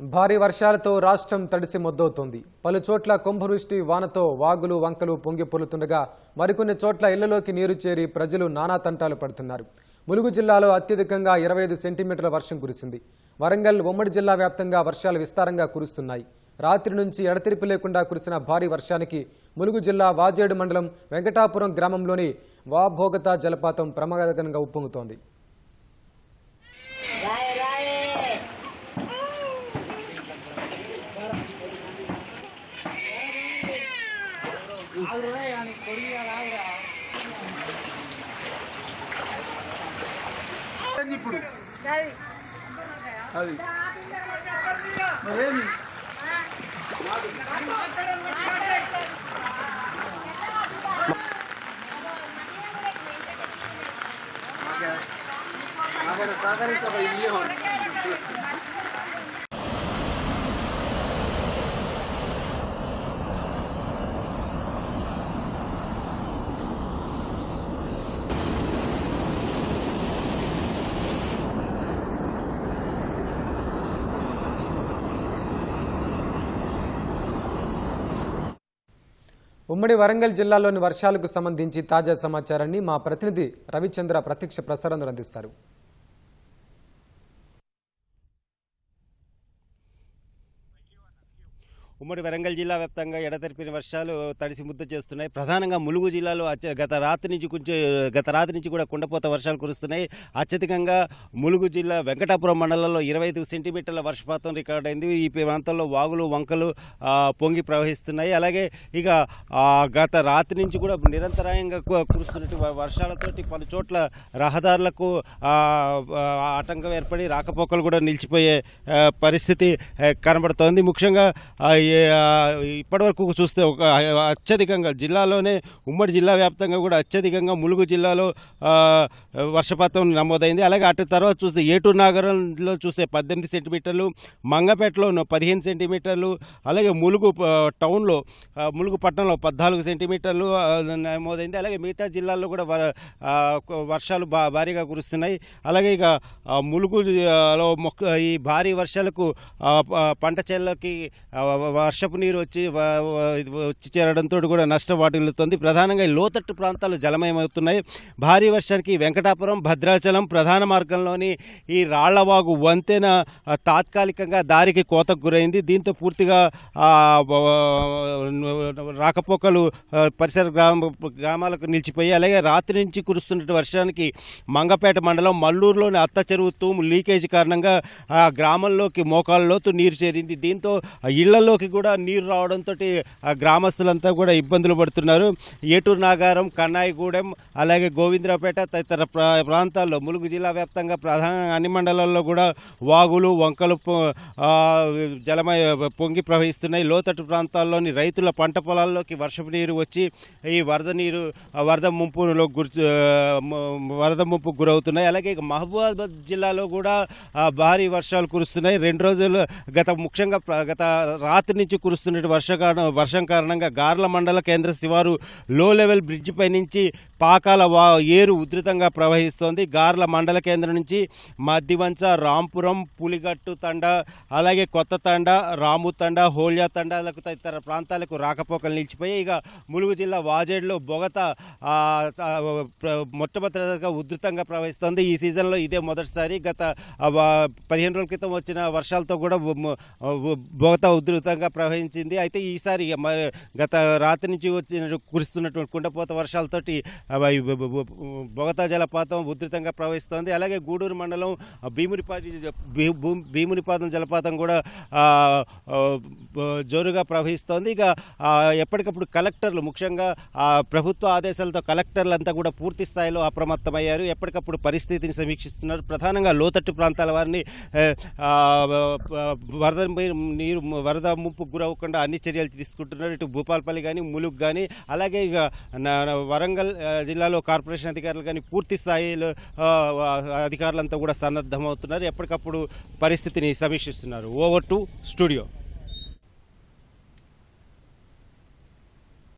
భారీ వర్షాలతో రాష్ట్రం తడిసి మొద్దవుతోంది. పలు చోట్ల కుంభవృష్టి వానతో వాగులు వంకలు పొంగి పొలుతుండగా మరికొన్ని చోట్ల ఇళ్ళలోకి నీరు చేరి ప్రజలు నానా తంటాలు పడుతున్నారు. ములుగు జిల్లాలో అత్యధికంగా ఇరవై ఐదు సెంటీమీటర్ల వర్షం కురిసింది. వరంగల్ ఉమ్మడి జిల్లా వ్యాప్తంగా వర్షాలు విస్తారంగా కురుస్తున్నాయి. రాత్రి నుంచి ఎడతెరిపి లేకుండా కురిసిన భారీ వర్షానికి ములుగు జిల్లా వాజేడు మండలం వెంకటాపురం గ్రామంలోని వాభోగత జలపాతం ప్రమాదకరంగా ఉప్పొంగుతోంది. ఇప్పుడు అది మరేమి సహకరించక ఉమ్మడి వరంగల్ జిల్లాలోని వర్షాలకు సంబంధించి తాజా సమాచారాన్ని మా ప్రతినిధి రవిచంద్ర ప్రత్యక్ష ప్రసారం అందిస్తారు. ఉమ్మడి వరంగల్ జిల్లా వ్యాప్తంగా ఎడతెరిపిన వర్షాలు తడిసి ముద్ద చేస్తున్నాయి. ప్రధానంగా ములుగు జిల్లాలో అత్య గత రాత్రి నుంచి కొంచెం గత రాత్రి నుంచి కూడా కుండపోత వర్షాలు కురుస్తున్నాయి. అత్యధికంగా ములుగు జిల్లా వెంకటాపురం మండలంలో ఇరవై ఐదు సెంటీమీటర్ల వర్షపాతం రికార్డ్ అయింది. ఈ ప్రాంతంలో వాగులు వంకలు పొంగి ప్రవహిస్తున్నాయి. అలాగే ఇక గత రాత్రి నుంచి కూడా నిరంతరాయంగా కురుస్తున్నట్టు వర్షాలతోటి పలు చోట్ల రహదారులకు ఆటంకం ఏర్పడి రాకపోకలు కూడా నిలిచిపోయే పరిస్థితి కనబడుతోంది. ముఖ్యంగా ఇప్పటివరకు చూస్తే ఒక అత్యధికంగా జిల్లాలోనే ఉమ్మడి జిల్లా వ్యాప్తంగా కూడా అత్యధికంగా ములుగు జిల్లాలో వర్షపాతం నమోదైంది. అలాగే అటు తర్వాత చూస్తే ఏటూరు నగరంలో చూస్తే పద్దెనిమిది సెంటీమీటర్లు మంగపేటలో పదిహేను సెంటీమీటర్లు అలాగే ములుగు టౌన్లో ములుగు పట్టణంలో పద్నాలుగు సెంటీమీటర్లు నమోదైంది. అలాగే మిగతా జిల్లాల్లో కూడా వర్షాలు బా భారీగా కురుస్తున్నాయి. అలాగే ఇక ములుగులో మొక్క ఈ భారీ వర్షాలకు పంట చేలకి వర్షపు నీరు వచ్చి వచ్చి చేరడంతో కూడా నష్టం వాటిల్లుతోంది ప్రధానంగా ఈ లోతట్టు ప్రాంతాలు జలమయమవుతున్నాయి. భారీ వర్షానికి వెంకటాపురం భద్రాచలం ప్రధాన మార్గంలోని ఈ రాళ్ళవాగు వంతెన తాత్కాలికంగా దారికి కోతకు గురైంది. దీంతో పూర్తిగా రాకపోకలు పరిసర గ్రామ గ్రామాలకు నిలిచిపోయి అలాగే రాత్రి నుంచి కురుస్తున్న వర్షానికి మంగపేట మండలం మల్లూరులోని అత్త చెరువు తూము లీకేజ్ కారణంగా ఆ గ్రామంలోకి మోకాళ్ళలోతు నీరు చేరింది. దీంతో ఇళ్ళలోకి ఇళ్ళలోకి కూడా నీరు రావడంతో గ్రామస్తులంతా కూడా ఇబ్బందులు పడుతున్నారు. ఏటూరు నాగారం కన్నాయిగూడెం అలాగే గోవిందరావుపేట తదితర ప్రా- ప్రాంతాల్లో ములుగు జిల్లా వ్యాప్తంగా ప్రధాన అన్ని మండలాల్లో కూడా వాగులు వంకలు పొ- జలమయ పొంగి ప్రవహిస్తున్నాయి. లోతట్టు ప్రాంతాల్లోని రైతుల పంట పొలాల్లోకి వర్షపు నీరు వచ్చి ఈ వరద నీరు వరద ముంపులో గురి వరద ముంపు గురవుతున్నాయి. అలాగే మహబూబాబాద్ జిల్లాలో కూడా భారీ వర్షాలు కురుస్తున్నాయి. రెండు రోజులు గత ముఖ్యంగా గత రాత్రి నుంచి కురుస్తున్న వర్ష కారణం వర్షం కారణంగా గార్ల మండల కేంద్ర శివారు లో లెవెల్ బ్రిడ్జి పై నుంచి పాకాల వా ఏరు ఉధృతంగా ప్రవహిస్తోంది. గార్ల మండల కేంద్రం నుంచి మద్దివంచ రాంపురం పులిగట్టు తండ అలాగే కొత్త తండ రాము తండ హోల్యా తండాలకు తదితర ప్రాంతాలకు రాకపోకలు నిలిచిపోయి ఇక ములుగు జిల్లా వాజేడులో బొగత మొట్టమొదటిగా ఉధృతంగా ప్రవహిస్తోంది. ఈ సీజన్లో ఇదే మొదటిసారి గత పదిహేను రోజుల క్రితం వచ్చిన వర్షాలతో కూడా బొగత ఉధృతంగా ప్రవహించింది. అయితే ఈసారి గత రాత్రి నుంచి వచ్చిన కురుస్తున్నటువంటి కుండపోత వర్షాలతోటి బొగతా జలపాతం ఉధృతంగా ప్రవహిస్తోంది. అలాగే గూడూరు మండలం భీమునిపాది జ- భీ- భీమునిపాదం జలపాతం కూడా జోరుగా ప్రవహిస్తోంది. ఇక ఎప్పటికప్పుడు కలెక్టర్లు ముఖ్యంగా ఆ, ప్రభుత్వ ఆదేశాలతో కలెక్టర్లు అంతా కూడా పూర్తి స్థాయిలో అప్రమత్తమయ్యారు. ఎప్పటికప్పుడు పరిస్థితిని సమీక్షిస్తున్నారు. ప్రధానంగా లోతట్టు ప్రాంతాల వారిని వరద నీరు వరద ముంపు గురవ్వకుండా అన్ని చర్యలు తీసుకుంటున్నారు. ఇటు భూపాలపల్లి కానీ ములుగు కానీ అలాగే ఇక నా- వరంగల్ జిల్లాలో కార్పొరేషన్ అధికారులు కానీ పూర్తి స్థాయిలో అధికారులంతా కూడా సన్నద్ధమవుతున్నారు. ఎప్పటికప్పుడు పరిస్థితిని సమీక్షిస్తున్నారు. Over to studio.